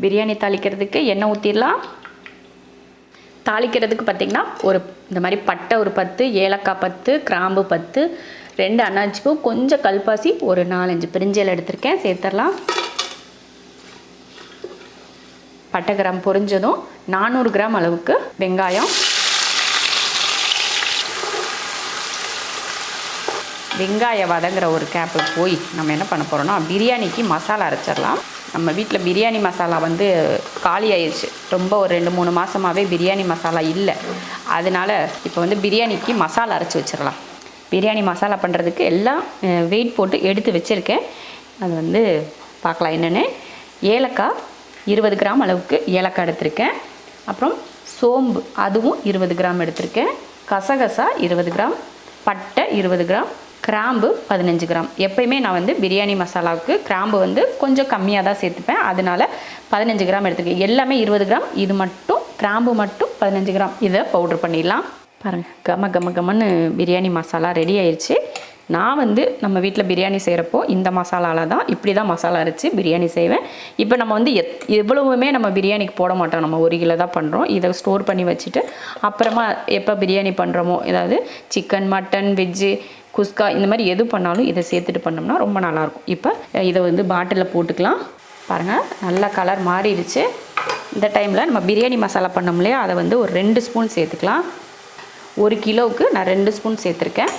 பிரியாணி தாளிக்கிறதுக்கு எண்ணெய் ஊற்றிடலாம் தாளிக்கிறதுக்கு பார்த்திங்கன்னா ஒரு இந்த மாதிரி பட்டை ஒரு பத்து ஏலக்காய் பத்து கிராம்பு பத்து ரெண்டு அன்னாச்சிப்பூ கொஞ்சம் கல்பாசி ஒரு நாலஞ்சு பிரிஞ்சல் எடுத்திருக்கேன் சேர்த்துடலாம் பட்டை கிராம் பொரிஞ்சதும் நானூறு கிராம் அளவுக்கு வெங்காயம் வெங்காயம் வதங்குற ஒரு கேப்புக்கு போய் நம்ம என்ன பண்ண போகிறோம்னா பிரியாணிக்கு மசாலா அரைச்சிடலாம். நம்ம வீட்டில் பிரியாணி மசாலா வந்து காலி ஆயிடுச்சு ரொம்ப ஒரு ரெண்டு மூணு மாதமாகவே பிரியாணி மசாலா இல்லை. அதனால் இப்போ வந்து பிரியாணிக்கு மசாலா அரைச்சி வச்சிடலாம். பிரியாணி மசாலா பண்ணுறதுக்கு எல்லாம் வெயிட் போட்டு எடுத்து வச்சுருக்கேன். அது வந்து பார்க்கலாம் என்னென்னு. ஏலக்காய் இருபது கிராம் அளவுக்கு ஏலக்காய் எடுத்திருக்கேன். அப்புறம் சோம்பு அதுவும் இருபது கிராம் எடுத்திருக்கேன். கசகசா இருபது கிராம். பட்டை இருபது கிராம். கிராம்பு பதினஞ்சு கிராம். எப்பயுமே நான் வந்து பிரியாணி மசாலாவுக்கு கிராம்பு வந்து கொஞ்சம் கம்மியாக தான் சேர்த்துப்பேன். அதனால பதினஞ்சு கிராம் எடுத்துக்கேன் எல்லாமே இருபது கிராம். இது மட்டும் கிராம்பு மட்டும் பதினஞ்சு கிராம். இதை பவுட்ரு பண்ணிடலாம். பாருங்கள் கம கம கமன்னு பிரியாணி மசாலா ரெடி ஆயிடுச்சு நான் வந்து நம்ம வீட்டில் பிரியாணி செய்கிறப்போ இந்த மசாலாவில் தான் இப்படி தான் மசாலா அரைச்சி பிரியாணி செய்வேன். இப்போ நம்ம வந்து எத் எவ்வளவுமே நம்ம பிரியாணிக்கு போட மாட்டோம். நம்ம ஒரு கிலோ தான் பண்ணுறோம் இதை ஸ்டோர் பண்ணி வச்சுட்டு அப்புறமா எப்போ பிரியாணி பண்ணுறோமோ ஏதாவது சிக்கன் மட்டன் வெஜ்ஜு குஸ்கா இந்த மாதிரி எது பண்ணாலும் இதை சேர்த்துட்டு பண்ணோம்னா ரொம்ப நல்லாயிருக்கும் இப்போ இதை வந்து பாட்டிலில் போட்டுக்கலாம். பாருங்கள் நல்ல கலர் மாறிடுச்சு. இந்த டைமில் நம்ம பிரியாணி மசாலா பண்ணோம் இல்லையா? அதை வந்து ஒரு ரெண்டு ஸ்பூன் சேர்த்துக்கலாம். ஒரு கிலோவுக்கு நான் ரெண்டு ஸ்பூன் சேர்த்துருக்கேன்.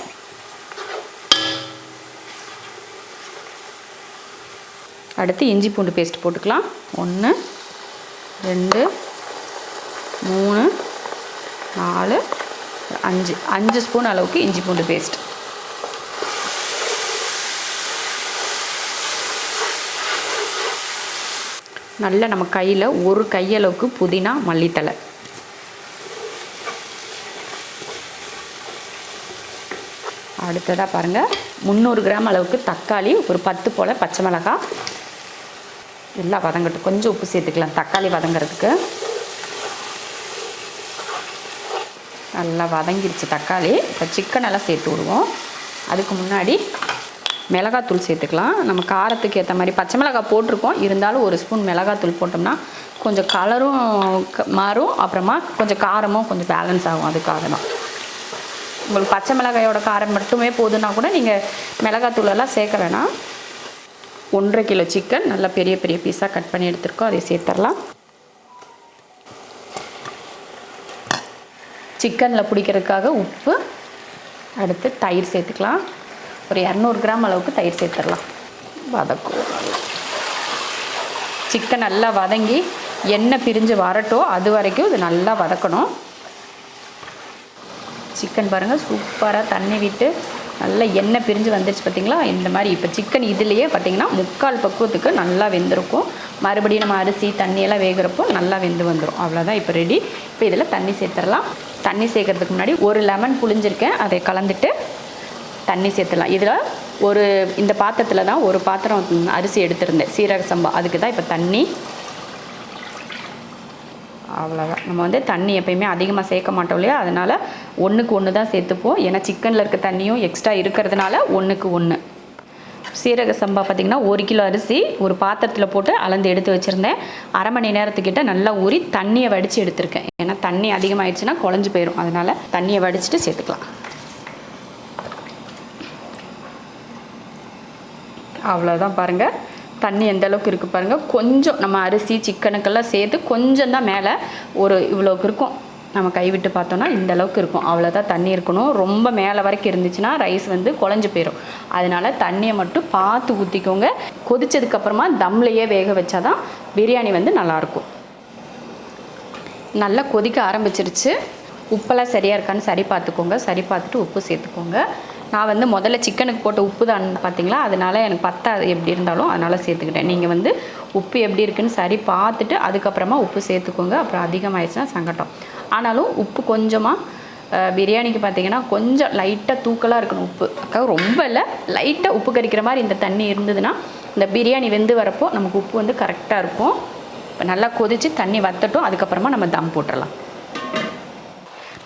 அடுத்து இஞ்சி பூண்டு பேஸ்ட் போட்டுக்கலாம். ஒன்று ரெண்டு மூணு நாலு அஞ்சு. அஞ்சு ஸ்பூன் அளவுக்கு இஞ்சி பூண்டு பேஸ்ட் நல்ல நம்ம கையில் ஒரு கையளவுக்கு புதினா மல்லித்தலை அடுத்ததாக பாருங்கள் முந்நூறு கிராம் அளவுக்கு தக்காளி ஒரு பத்து போல் பச்சை மிளகாய். நல்லா வதங்கட்டும். கொஞ்சம் உப்பு சேர்த்துக்கலாம். தக்காளி வதங்கிறதுக்கு. நல்லா வதங்கிடுச்சு தக்காளி. இப்போ சிக்கன் எல்லாம் சேர்த்து விடுவோம். அதுக்கு முன்னாடி மிளகாத்தூள் சேர்த்துக்கலாம். நம்ம காரத்துக்கு ஏற்ற மாதிரி பச்சை மிளகாய் போட்டிருக்கோம். இருந்தாலும் ஒரு ஸ்பூன் மிளகாத்தூள் போட்டோம்னா கொஞ்சம் கலரும் க- மாறும். அப்புறமா கொஞ்சம் காரமும் கொஞ்சம் பேலன்ஸ் ஆகும். அதுக்காக தான் உங்களுக்கு பச்சை மிளகாயோட காரம் மட்டுமே போதுன்னா கூட நீங்கள் மிளகாத்தூள் எல்லாம் சேர்க்க வேணாம். ஒன்றரை கிலோ சிக்கன் நல்லா பெரிய பெரிய பீஸாக கட் பண்ணி எடுத்துருக்கோம். அதை சேர்த்துடலாம். சிக்கனில் பிடிக்கிறதுக்காக உப்பு அடுத்து தயிர் சேர்த்துக்கலாம். ஒரு இரநூறு கிராம் அளவுக்கு தயிர் சேர்த்துடலாம். வதக்கும் சிக்கன் நல்லா வதங்கி எண்ணெய் பிரிஞ்சு வரட்டும். அது வரைக்கும் இது நல்லா வதக்கணும். சிக்கன் பாருங்கள் சூப்பராக தண்ணி விட்டு நல்லா எண்ணெய் பிரிஞ்சு வந்துருச்சு பார்த்தீங்களா? இந்த மாதிரி இப்போ சிக்கன் இதுலேயே பார்த்தீங்கன்னா முக்கால் பக்குவத்துக்கு நல்லா வெந்திருக்கும். மறுபடியும் நம்ம அரிசி தண்ணியெல்லாம் வேகிறப்போ நல்லா வெந்து வந்துடும் அவ்வளோதான் இப்போ ரெடி இப்போ இதில் தண்ணி சேர்த்துடலாம். தண்ணி சேர்க்கறதுக்கு முன்னாடி ஒரு லெமன் புளிஞ்சிருக்கேன் அதை கலந்துட்டு தண்ணி சேர்த்துடலாம். இதில் ஒரு இந்த பாத்திரத்தில் தான் ஒரு பாத்திரம் அரிசி எடுத்திருந்தேன். சீரக சம்பா. அதுக்கு தான் இப்போ தண்ணி அவ்வளோதான் நம்ம வந்து தண்ணி எப்பயுமே அதிகமாக சேர்க்க மாட்டோம் இல்லையா? அதனால் ஒன்றுக்கு ஒன்று தான் சேர்த்துப்போம். ஏன்னா சிக்கனில் இருக்க தண்ணியும் எக்ஸ்ட்ரா இருக்கிறதுனால ஒன்றுக்கு ஒன்று சீரக சம்பா பார்த்திங்கன்னா ஒரு கிலோ அரிசி ஒரு பாத்திரத்தில் போட்டு அளந்து எடுத்து வச்சுருந்தேன். அரை மணி நேரத்துக்கிட்ட நல்லா ஊறி தண்ணியை வடித்து எடுத்திருக்கேன். ஏன்னா தண்ணி அதிகமாகிடுச்சுன்னா குழஞ்சு போயிடும் அதனால் தண்ணியை வடிச்சிட்டு சேர்த்துக்கலாம். அவ்வளோதான் பாருங்கள் தண்ணி எந்த அளவுக்கு இருக்குது பாருங்கள் கொஞ்சம் நம்ம அரிசி சிக்கனுக்கெல்லாம் சேர்த்து கொஞ்சம் தான் மேலே ஒரு இவ்வளோக்கு இருக்கும். நம்ம கைவிட்டு பார்த்தோன்னா இந்த அளவுக்கு இருக்கும். அவ்வளோதான் தண்ணி இருக்கணும். ரொம்ப மேலே வரைக்கும் இருந்துச்சுன்னா ரைஸ் வந்து குழஞ்சி போயிடும் அதனால தண்ணியை மட்டும் பார்த்து ஊற்றிக்கோங்க கொதிச்சதுக்கப்புறமா தம்லையே வேக வச்சாதான் பிரியாணி வந்து நல்லாயிருக்கும். நல்லா கொதிக்க ஆரம்பிச்சிருச்சு. உப்பெல்லாம் சரியாக இருக்கான்னு சரி பார்த்துக்கோங்க. சரி பார்த்துட்டு உப்பு சேர்த்துக்கோங்க. நான் வந்து முதல்ல சிக்கனுக்கு போட்ட உப்பு தான் பார்த்தீங்களா? அதனால எனக்கு பத்தாது எப்படி இருந்தாலும் அதனால் சேர்த்துக்கிட்டேன். நீங்கள் வந்து உப்பு எப்படி இருக்குன்னு சரி பார்த்துட்டு அதுக்கப்புறமா உப்பு சேர்த்துக்கோங்க. அப்புறம் அதிகமாகிடுச்சுன்னா சங்கட்டம். ஆனாலும் உப்பு கொஞ்சமாக பிரியாணிக்கு பார்த்தீங்கன்னா கொஞ்சம் லைட்டாக தூக்கலாக இருக்கணும் உப்பு. அக்கா ரொம்ப இல்லை. லைட்டாக உப்பு கறிக்கிற மாதிரி இந்த தண்ணி இருந்ததுன்னா இந்த பிரியாணி வெந்து வரப்போ நமக்கு உப்பு வந்து கரெக்டாக இருக்கும். இப்போ நல்லா கொதித்து தண்ணி வத்தட்டும். அதுக்கப்புறமா நம்ம தம் போட்டுடலாம்.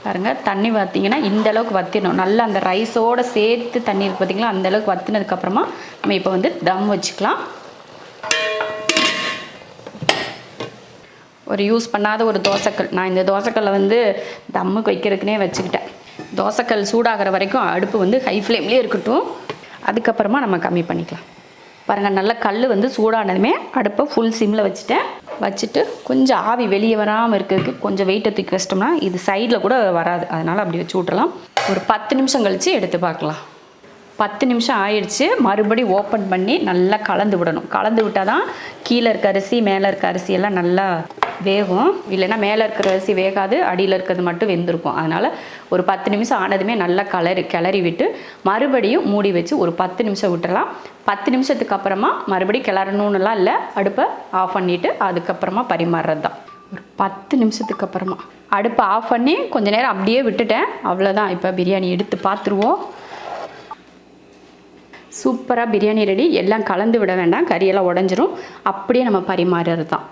பாருங்கள் தண்ணி பார்த்திங்கன்னா இந்தளவுக்கு வத்திடணும் நல்லா அந்த ரைஸோடு சேர்த்து தண்ணி இருக்கு பார்த்தீங்களா அந்த அளவுக்கு வற்றினதுக்கப்புறமா நம்ம இப்போ வந்து தம் வச்சுக்கலாம். ஒரு யூஸ் பண்ணாத ஒரு தோசைக்கல். நான் இந்த தோசைக்கல்லை வந்து தம்முக்கு வைக்கிறதுக்குனே வச்சுக்கிட்டேன். தோசைக்கல் சூடாகிற வரைக்கும் அடுப்பு வந்து ஹை ஃப்ளேம்லேயே இருக்கட்டும். அதுக்கப்புறமா நம்ம கம்மி பண்ணிக்கலாம். பாருங்கள் நல்ல கல் வந்து சூடானதுமே அடுப்பை ஃபுல் சிம்மில் வச்சுட்டேன். வச்சுட்டு கொஞ்சம் ஆவி வெளியே வராமல் இருக்கிறதுக்கு கொஞ்சம் வெயிட்டை தூக்கி வச்சிட்டோம்னா இது சைடில் கூட வராது. அதனால் அப்படி வச்சு விட்றலாம் ஒரு பத்து நிமிஷம் கழித்து எடுத்து பார்க்கலாம். பத்து நிமிஷம் ஆயிடுச்சு. மறுபடி ஓப்பன் பண்ணி நல்லா கலந்து விடணும். கலந்து விட்டால் தான் கீழே இருக்க அரிசி மேலே இருக்க அரிசி எல்லாம் நல்லா வேகும். இல்லைன்னா மேலே இருக்கிற அரிசி வேகாது அடியில் இருக்கிறது மட்டும் வெந்திருக்கும். அதனால் ஒரு பத்து நிமிஷம் ஆனதுமே நல்லா கலரி கிளறி விட்டு மறுபடியும் மூடி வச்சு ஒரு பத்து நிமிஷம் விட்டுறலாம். பத்து நிமிஷத்துக்கு அப்புறமா மறுபடியும் கிளறணுன்னுலாம் இல்லை. அடுப்பை ஆஃப் பண்ணிவிட்டு அதுக்கப்புறமா பரிமாறுறது தான் ஒரு பத்து நிமிஷத்துக்கு அப்புறமா. அடுப்பை ஆஃப் பண்ணி கொஞ்ச நேரம் அப்படியே விட்டுட்டேன். அவ்வளோதான் இப்போ பிரியாணி எடுத்து பார்த்துருவோம். சூப்பராக பிரியாணி ரெடி. எல்லாம் கலந்து விட வேண்டாம். கறியெல்லாம் உடஞ்சிரும். அப்படியே நம்ம பரிமாறுறது தான்